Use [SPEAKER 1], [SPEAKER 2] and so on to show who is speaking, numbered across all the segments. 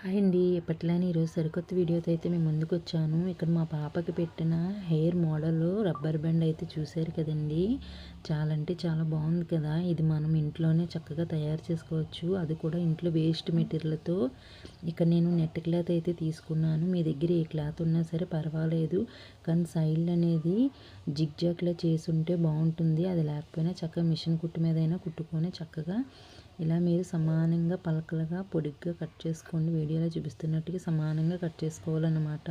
[SPEAKER 1] Hi అండి. ఎప్పట్లానే ఈరోజు సరికొత్త వీడియోతో అయితే మేము ముందుకు వచ్చాను ఇక్కడ మా పాపకి పెట్టిన హెయిర్ మోడల్ రబ్బర్ బ్యాండ్ అయితే చూశారు కదండి. చాలా అంటే చాలా బాగుంది కదా. ఇది మనం ఇంట్లోనే చక్కగా తయారు చేసుకోవచ్చు. అది కూడా ఇంట్లో వేస్ట్ మెటీరియల్తో. ఇక్కడ నేను నెట్ క్లాత్ అయితే తీసుకున్నాను. మీ దగ్గర ఏ క్లాత్ ఉన్నా సరే పర్వాలేదు. కానీ సైడ్ అనేది జిగ్జాగ్లా చేసి ఉంటే బాగుంటుంది. అది లేకపోయినా చక్కగా మిషన్ కుట్టు మీదైనా కుట్టుకొని చక్కగా ఇలా మీరు సమానంగా పలకలుగా పొడిగ్గా కట్ చేసుకోండి. వీడియోలో చూపిస్తున్నట్టుగా సమానంగా కట్ చేసుకోవాలన్నమాట.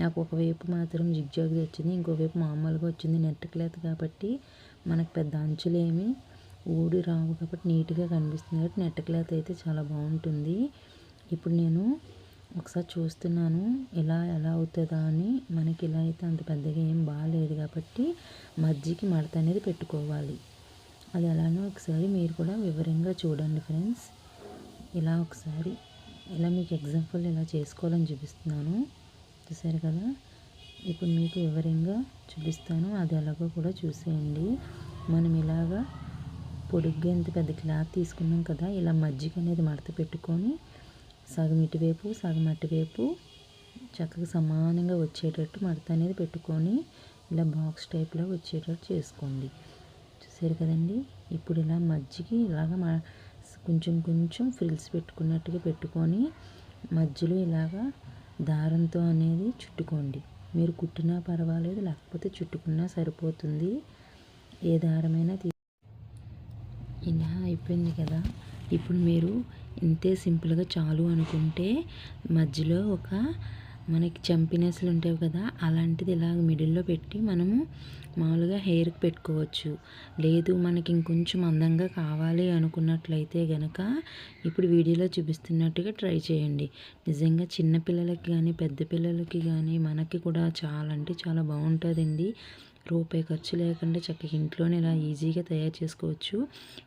[SPEAKER 1] నాకు ఒకవైపు మాత్రం జిగ్జాగ్ వచ్చింది ఇంకోవైపు మామూలుగా వచ్చింది నెట్ క్లాత్ కాబట్టి మనకు పెద్ద అంచులేమి ఊడి రావు కాబట్టి నీట్గా కనిపిస్తుంది కాబట్టి నెట్ క్లాత్ అయితే చాలా బాగుంటుంది. ఇప్పుడు నేను ఒకసారి చూస్తున్నాను ఇలా ఎలా అవుతుందా అని. మనకి ఇలా అయితే అంత పెద్దగా ఏం బాగాలేదు కాబట్టి మజ్జికి మడత అనేది పెట్టుకోవాలి. అది ఎలానో ఒకసారి మీరు కూడా వివరంగా చూడండి ఫ్రెండ్స్. ఇలా ఒకసారి ఇలా మీకు ఎగ్జాంపుల్ ఇలా చేసుకోవాలని చూపిస్తున్నాను. చూసారు కదా? ఇప్పుడు మీకు వివరంగా చూపిస్తాను. అది ఎలాగో కూడా చూసేయండి. మనం ఇలాగా పొడుగ్గా ఎంత పెద్ద క్లాత్ తీసుకున్నాం కదా ఇలా మజ్జిగ అనేది మడత పెట్టుకొని సగం ఇటువైపు సగం అటువైపు చక్కగా సమానంగా వచ్చేటట్టు మడత అనేది పెట్టుకొని ఇలా బాక్స్ టైప్లో వచ్చేటట్టు చేసుకోండి. చూసారు కదండి. ఇప్పుడు ఇలా మజ్జికి ఇలాగ కొంచెం కొంచెం ఫ్రిల్స్ పెట్టుకున్నట్టుగా పెట్టుకొని మధ్యలో ఇలాగా దారంతో అనేది చుట్టుకోండి. మీరు కుట్టినా పర్వాలేదు లేకపోతే చుట్టుకున్నా సరిపోతుంది. ఏ దారమైనా తీ ఇలా అయిపోయింది కదా. ఇప్పుడు మీరు ఇంతే సింపుల్గా చాలు అనుకుంటే మధ్యలో ఒక మనకి చంపినెస్లు ఉంటాయి కదా అలాంటిది ఇలా మిడిల్లో పెట్టి మనము మామూలుగా హెయిర్కి పెట్టుకోవచ్చు. లేదు మనకి ఇంకొంచెం అందంగా కావాలి అనుకున్నట్లయితే గనక ఇప్పుడు వీడియోలో చూపిస్తున్నట్టుగా ట్రై చేయండి. నిజంగా చిన్నపిల్లలకి కానీ పెద్ద పిల్లలకి కానీ మనకి కూడా చాలా అంటే చాలా బాగుంటుందండి. రూపాయి ఖర్చు లేకుండా చక్కగా ఇంట్లోనే ఇలా ఈజీగా తయారు చేసుకోవచ్చు.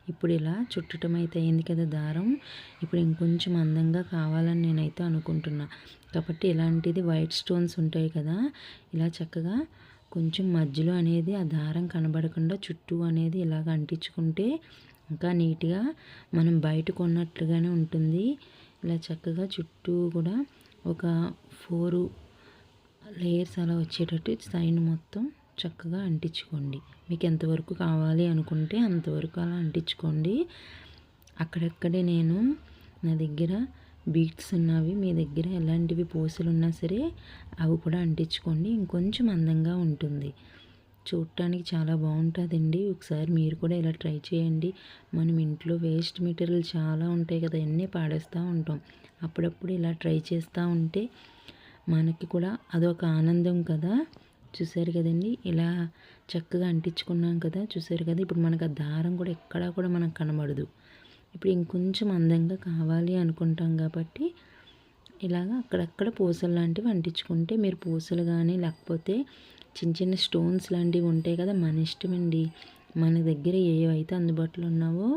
[SPEAKER 1] ఇప్పుడు ఇలా చుట్టటం అయితే అయింది కదా దారం. ఇప్పుడు ఇంకొంచెం అందంగా కావాలని నేనైతే అనుకుంటున్నా. కాబట్టి ఇలాంటిది వైట్ స్టోన్స్ ఉంటాయి కదా ఇలా చక్కగా కొంచెం మధ్యలో అనేది ఆ దారం కనబడకుండా చుట్టూ అనేది ఇలాగ అంటించుకుంటే ఇంకా నీట్గా మనం బయట కొన్నట్లుగానే ఉంటుంది. ఇలా చక్కగా చుట్టూ కూడా ఒక ఫోరు లేయర్స్ అలా వచ్చేటట్టు సైన్ మొత్తం చక్కగా అంటించుకోండి. మీకు ఎంతవరకు కావాలి అనుకుంటే అంతవరకు అలా అంటించుకోండి. అక్కడక్కడే నేను నా దగ్గర బీట్స్ ఉన్నవి మీ దగ్గర ఎలాంటివి పూసలు ఉన్నా సరే అవి కూడా అంటించుకోండి. ఇంకొంచెం అందంగా ఉంటుంది. చూడటానికి చాలా బాగుంటుందండి. ఒకసారి మీరు కూడా ఇలా ట్రై చేయండి. మనం ఇంట్లో వేస్ట్ మెటీరియల్ చాలా ఉంటాయి కదా అన్నీ పాడేస్తూ ఉంటాం. అప్పుడప్పుడు ఇలా ట్రై చేస్తూ ఉంటే మనకి కూడా అదొక ఆనందం కదా. చూసారు కదండి. ఇలా చక్కగా అంటించుకున్నాం కదా చూసారు కదా. ఇప్పుడు మనకు ఆ దారం కూడా ఎక్కడా కూడా మనకు కనబడదు. ఇప్పుడు ఇంకొంచెం అందంగా కావాలి అనుకుంటాం కాబట్టి ఇలాగ అక్కడక్కడ పూసలు లాంటివి అంటించుకుంటే మీరు పూసలు కానీ లేకపోతే చిన్న చిన్న స్టోన్స్ లాంటివి ఉంటాయి కదా మన ఇష్టమండి. మన దగ్గర ఏవైతే అందుబాటులో ఉన్నావో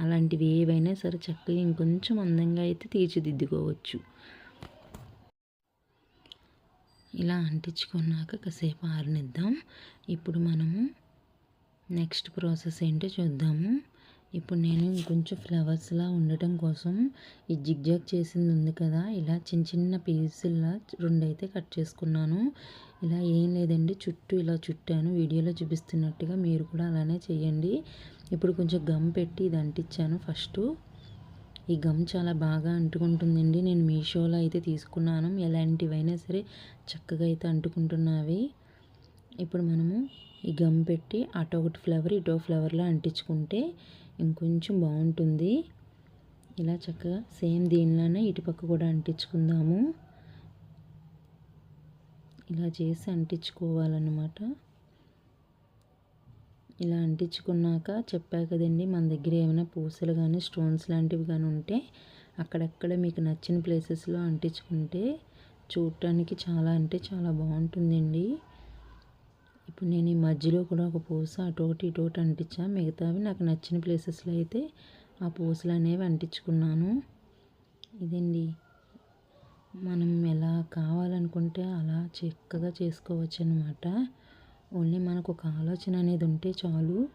[SPEAKER 1] అలాంటివి ఏవైనా సరే చక్కగా ఇంకొంచెం అందంగా అయితే తీర్చిదిద్దుకోవచ్చు. ఇలా అంటించుకున్నాక కాసేపు ఆరనిద్దాం. ఇప్పుడు మనము నెక్స్ట్ ప్రాసెస్ ఏంటో చూద్దాము. ఇప్పుడు నేను కొంచెం ఫ్లవర్స్లా ఉండటం కోసం ఈ జిగ్జాగ్ చేసింది ఉంది కదా ఇలా చిన్న చిన్న పీసుల్లా రెండైతే కట్ చేసుకున్నాను. ఇలా ఏం లేదండి చుట్టూ ఇలా చుట్టాను. వీడియోలో చూపిస్తున్నట్టుగా మీరు కూడా అలానే చేయండి. ఇప్పుడు కొంచెం గమ్ పెట్టి ఇది అంటించాను ఫస్ట్. ఈ గమ్ చాలా బాగా అంటుకుంటుందండి. నేను మీషోలో అయితే తీసుకున్నాను. ఎలాంటివైనా సరే చక్కగా అయితే అంటుకుంటున్నవి. ఇప్పుడు మనము ఈ గమ్ పెట్టి అటో ఒకటి ఫ్లవర్ ఇటో ఫ్లవర్లో అంటించుకుంటే ఇంకొంచెం బాగుంటుంది. ఇలా చక్కగా సేమ్ దీనిలోనే ఇటుపక్క కూడా అంటించుకుందాము. ఇలా చేసి అంటించుకోవాలన్నమాట. ఇలా అంటించుకున్నాక చెప్పా కదండి మన దగ్గర ఏమైనా పూసలు కానీ స్టోన్స్ లాంటివి కానీ ఉంటే అక్కడక్కడ మీకు నచ్చిన ప్లేసెస్లో అంటించుకుంటే చూడటానికి చాలా అంటే చాలా బాగుంటుందండి. ఇప్పుడు నేను ఈ మధ్యలో కూడా ఒక పూస అటు ఒకటి ఇటు ఒకటి అంటించా. మిగతావి నాకు నచ్చిన ప్లేసెస్లో అయితే ఆ పూసలు అనేవి అంటించుకున్నాను. ఇదండి. మనం ఎలా కావాలనుకుంటే అలా చక్కగా చేసుకోవచ్చు అనమాట ఓన్లీ మనకు ఒక ఆలోచన అనేది ఉంటే చాలు.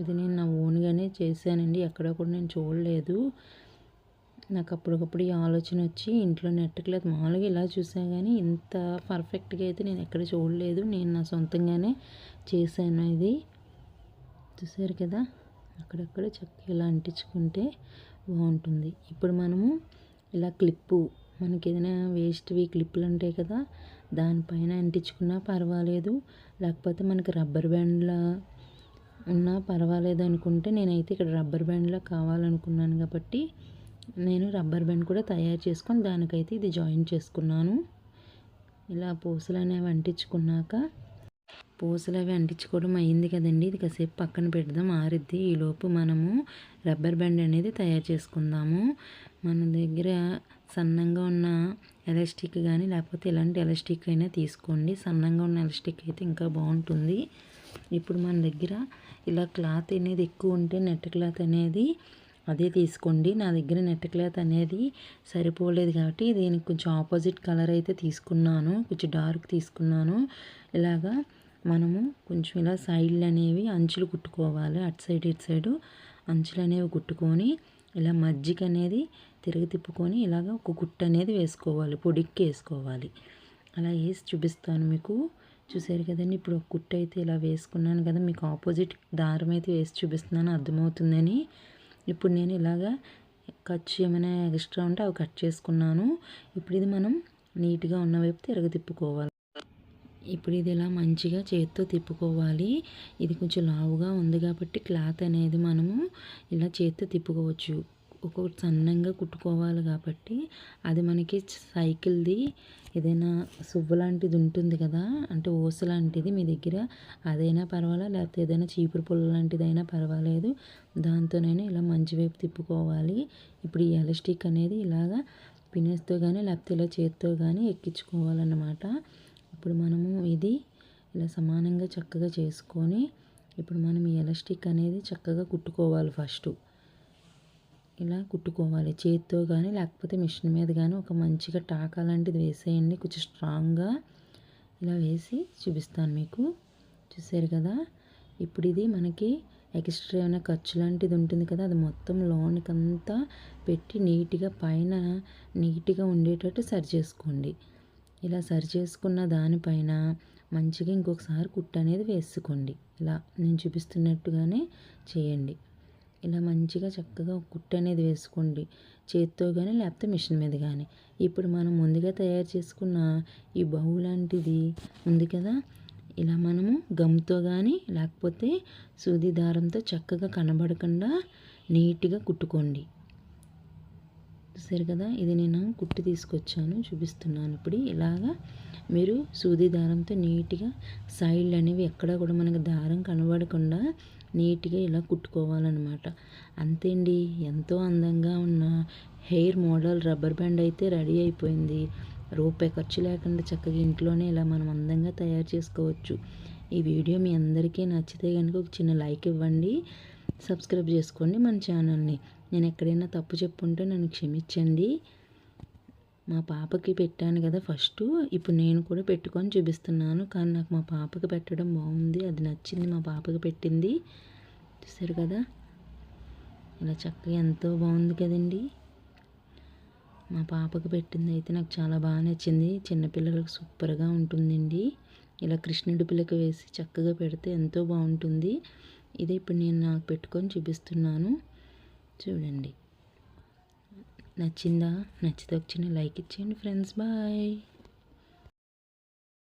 [SPEAKER 1] ఇది నేను నా ఓన్గానే చేశానండి. ఎక్కడ కూడా నేను చూడలేదు. నాకు అప్పటికప్పుడు ఈ ఆలోచన వచ్చి ఇంట్లో నెట్ క్లాత్ మామూలుగా ఇలా చూసా కానీ ఇంత పర్ఫెక్ట్గా అయితే నేను ఎక్కడ చూడలేదు. నేను నా సొంతంగానే చేశాను ఇది. చూసారు కదా? అక్కడక్కడ చక్కగా ఇలా అంటించుకుంటే బాగుంటుంది. ఇప్పుడు మనము ఇలా క్లిప్పు మనకి ఏదైనా వేస్ట్వి క్లిప్పులు ఉంటాయి కదా? దానిపైన అంటించుకున్నా పర్వాలేదు. లేకపోతే మనకి రబ్బర్ బ్యాండ్లా ఉన్నా పర్వాలేదు అనుకుంటే నేనైతే ఇక్కడ రబ్బర్ బ్యాండ్లా కావాలనుకున్నాను కాబట్టి నేను రబ్బర్ బ్యాండ్ కూడా తయారు చేసుకొని దానికైతే ఇది జాయిన్ చేసుకున్నాను. ఇలా పూసలు అనేవి అంటించుకున్నాక పూసలు అవి అంటించుకోవడం అయింది కదండి. ఇది కాసేపు పక్కన పెడదాం. ఆరిద్ది. ఈలోపు మనము రబ్బర్ బ్యాండ్ అనేది తయారు చేసుకుందాము. మన దగ్గర సన్నంగా ఉన్న ఎలాస్టిక్ కానీ లేకపోతే ఎలాంటి ఎలాస్టిక్ అయినా తీసుకోండి. సన్నంగా ఉన్న ఎలాస్టిక్ అయితే ఇంకా బాగుంటుంది. ఇప్పుడు మన దగ్గర ఇలా క్లాత్ అనేది ఎక్కువ ఉంటే నెట్ క్లాత్ అనేది అదే తీసుకోండి. నా దగ్గర నెట్ క్లాత్ అనేది సరిపోలేదు కాబట్టి దీనికి కొంచెం ఆపోజిట్ కలర్ అయితే తీసుకున్నాను. కొంచెం డార్క్ తీసుకున్నాను. ఇలాగా మనము కొంచెం ఇలా సైడ్లు అనేవి అంచులు కుట్టుకోవాలి. అటు సైడ్ ఇటు సైడు అంచులు అనేవి కుట్టుకొని ఇలా మజ్జిగ అనేది తిరిగి తిప్పుకొని ఇలాగ ఒక గుట్ట అనేది వేసుకోవాలి పొడిక్కి వేసుకోవాలి అలా వేసి చూపిస్తాను మీకు. చూసారు కదండి ఇప్పుడు ఒక కుట్ట అయితే ఇలా వేసుకున్నాను కదా మీకు ఆపోజిట్ దారం అయితే వేసి చూపిస్తున్నాను అర్థమవుతుందని. ఇప్పుడు నేను ఇలాగా ఖర్చు ఏమైనా ఎక్స్ట్రా ఉంటే అవి కట్ చేసుకున్నాను. ఇప్పుడు ఇది మనం నీట్గా ఉన్న వైపు తిరగ తిప్పుకోవాలి. ఇప్పుడు ఇది ఇలా మంచిగా చేతితో తిప్పుకోవాలి. ఇది కొంచెం లావుగా ఉంది కాబట్టి క్లాత్ అనేది మనము ఇలా చేతితో తిప్పుకోవచ్చు. ఒక్కొక్కటి సన్నంగా కుట్టుకోవాలి కాబట్టి అది మనకి సైకిల్ది ఏదైనా సువ్వు లాంటిది ఉంటుంది కదా అంటే ఓస లాంటిది మీ దగ్గర అదైనా పర్వాలేదు లేకపోతే ఏదైనా చీపురు పుల్ల లాంటిది అయినా పర్వాలేదు. దాంతోనైనా ఇలా మంచి వైపు తిప్పుకోవాలి. ఇప్పుడు ఈ ఎలాస్టిక్ అనేది ఇలాగా పినేస్తో కానీ లేకపోతే ఇలా చేతితో కానీ ఎక్కించుకోవాలన్నమాట. ఇప్పుడు మనము ఇది ఇలా సమానంగా చక్కగా చేసుకొని ఇప్పుడు మనం ఈ ఎలాస్టిక్ అనేది చక్కగా కుట్టుకోవాలి ఫస్ట్. ఇలా కుట్టుకోవాలి. చేతితో కానీ లేకపోతే మిషన్ మీద కానీ ఒక మంచిగా టాకా లాంటిది వేసేయండి. కొంచెం స్ట్రాంగ్గా ఇలా వేసి చూపిస్తాను మీకు. చూసారు కదా? ఇప్పుడు ఇది మనకి ఎక్స్ట్రా ఏమైనా ఖర్చు లాంటిది ఉంటుంది కదా? అది మొత్తం లోనికంతా పెట్టి నీట్గా పైన నీట్గా ఉండేటట్టు సరి చేసుకోండి. ఇలా సరి చేసుకున్న దానిపైన మంచిగా ఇంకొకసారి కుట్టు అనేది వేసుకోండి. ఇలా నేను చూపిస్తున్నట్టుగానే చేయండి. ఇలా మంచిగా చక్కగా కుట్టు అనేది వేసుకోండి. చేతితో కానీ లేకపోతే మిషన్ మీద కానీ ఇప్పుడు మనం ముందుగా తయారు చేసుకున్న ఈ బహు లాంటిది ఉంది కదా? ఇలా మనము గమ్తో కానీ లేకపోతే సూది దారంతో చక్కగా కనబడకుండా నీట్గా కుట్టుకోండి. చూసారు కదా ఇది నేను కుట్టి తీసుకొచ్చాను చూపిస్తున్నాను ఇప్పుడు. ఇలాగా మీరు సూది దారంతో నీట్గా సైడ్లు అనేవి ఎక్కడ కూడా మనకు దారం కనబడకుండా నీట్గా ఇలా కుట్టుకోవాలన్నమాట. అంతే అండి ఎంతో అందంగా ఉన్న హెయిర్ మోడల్ రబ్బర్ బ్యాండ్ అయితే రెడీ అయిపోయింది. రూపాయి ఖర్చు లేకుండా చక్కగా ఇంట్లోనే ఇలా మనం అందంగా తయారు చేసుకోవచ్చు. ఈ వీడియో మీ అందరికీ నచ్చితే కనుక ఒక చిన్న లైక్ ఇవ్వండి. సబ్స్క్రైబ్ చేసుకోండి మన ఛానల్ని. నేను ఎక్కడైనా తప్పు చెప్పుంటే నన్ను క్షమించండి. మా పాపకి పెట్టాను కదా ఫస్ట్. ఇప్పుడు నేను కూడా పెట్టుకొని చూపిస్తున్నాను. కానీ నాకు మా పాపకి పెట్టడం బాగుంది. అది నచ్చింది మా పాపకి పెట్టింది. చూసారు కదా? ఇలా చక్కగా ఎంతో బాగుంది కదండి. మా పాపకి పెట్టింది అయితే నాకు చాలా బాగా నచ్చింది. చిన్నపిల్లలకు సూపర్గా ఉంటుందండి. ఇలా కృష్ణుడి పిల్లకి వేసి చక్కగా పెడితే ఎంతో బాగుంటుంది. ఇది ఇప్పుడు నేను నాకు పెట్టుకొని చూపిస్తున్నాను. చూడండి. నచ్చిందా? నచ్చితే ఒక చిన్న లైక్ ఇచ్చేయండి ఫ్రెండ్స్. బాయ్.